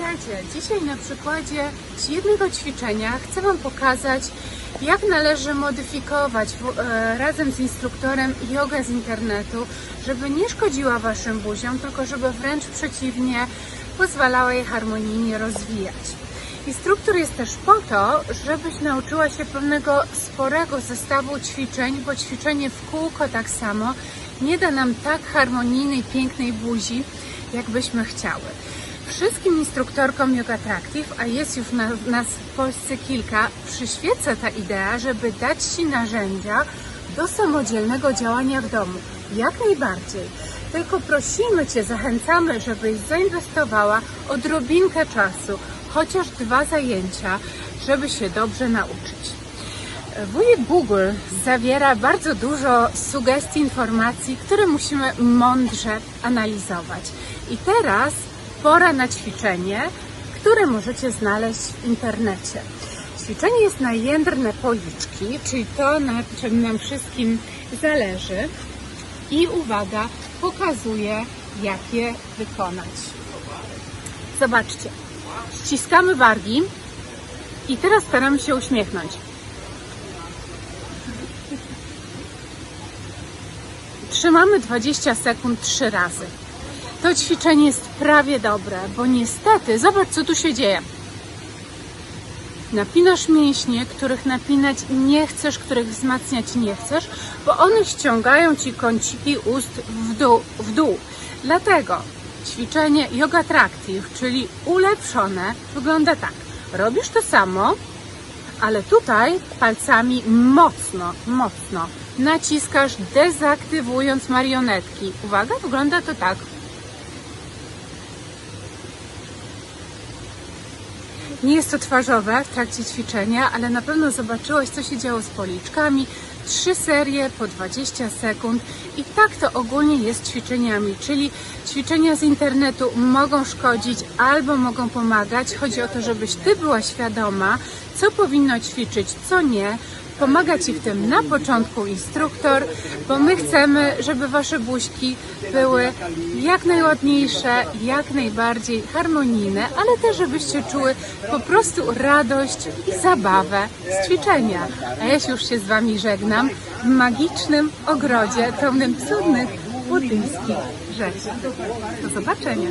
Witajcie! Dzisiaj na przykładzie jednego ćwiczenia chcę Wam pokazać, jak należy modyfikować e, razem z instruktorem jogę z internetu, żeby nie szkodziła Waszym buziom, tylko żeby wręcz przeciwnie pozwalała je harmonijnie rozwijać. Instruktor jest też po to, żebyś nauczyła się pewnego sporego zestawu ćwiczeń, bo ćwiczenie w kółko tak samo nie da nam tak harmonijnej, pięknej buzi, jak byśmy chciały. Wszystkim instruktorkom Yoga Attractive, a jest już na, nas w Polsce kilka, przyświeca ta idea, żeby dać Ci narzędzia do samodzielnego działania w domu. Jak najbardziej. Tylko prosimy Cię, zachęcamy, żebyś zainwestowała odrobinkę czasu, chociaż dwa zajęcia, żeby się dobrze nauczyć. Wujek Google zawiera bardzo dużo sugestii, informacji, które musimy mądrze analizować. I teraz pora na ćwiczenie, które możecie znaleźć w internecie. Ćwiczenie jest na jędrne policzki, czyli to, na czym nam wszystkim zależy. I uwaga, pokazuję, jak je wykonać. Zobaczcie, ściskamy wargi i teraz staramy się uśmiechnąć. Trzymamy 20 sekund trzy razy. To ćwiczenie jest prawie dobre, bo niestety, zobacz co tu się dzieje. Napinasz mięśnie, których napinać nie chcesz, których wzmacniać nie chcesz, bo one ściągają ci kąciki ust w dół. W dół. Dlatego ćwiczenie Yoga Tractive, czyli ulepszone, wygląda tak. Robisz to samo, ale tutaj palcami mocno, mocno naciskasz, dezaktywując marionetki. Uwaga, wygląda to tak. Nie jest to twarzowe w trakcie ćwiczenia, ale na pewno zobaczyłaś, co się działo z policzkami. Trzy serie po 20 sekund i tak to ogólnie jest ćwiczeniami, czyli ćwiczenia z internetu mogą szkodzić albo mogą pomagać. Chodzi o to, żebyś Ty była świadoma, co powinno ćwiczyć, co nie. Pomaga Ci w tym na początku instruktor, bo my chcemy, żeby Wasze buźki były jak najładniejsze, jak najbardziej harmonijne, ale też żebyście czuły po prostu radość i zabawę z ćwiczenia. A ja się już się z Wami żegnam w magicznym ogrodzie pełnym cudnych buddyjskich rzeczy. Do zobaczenia!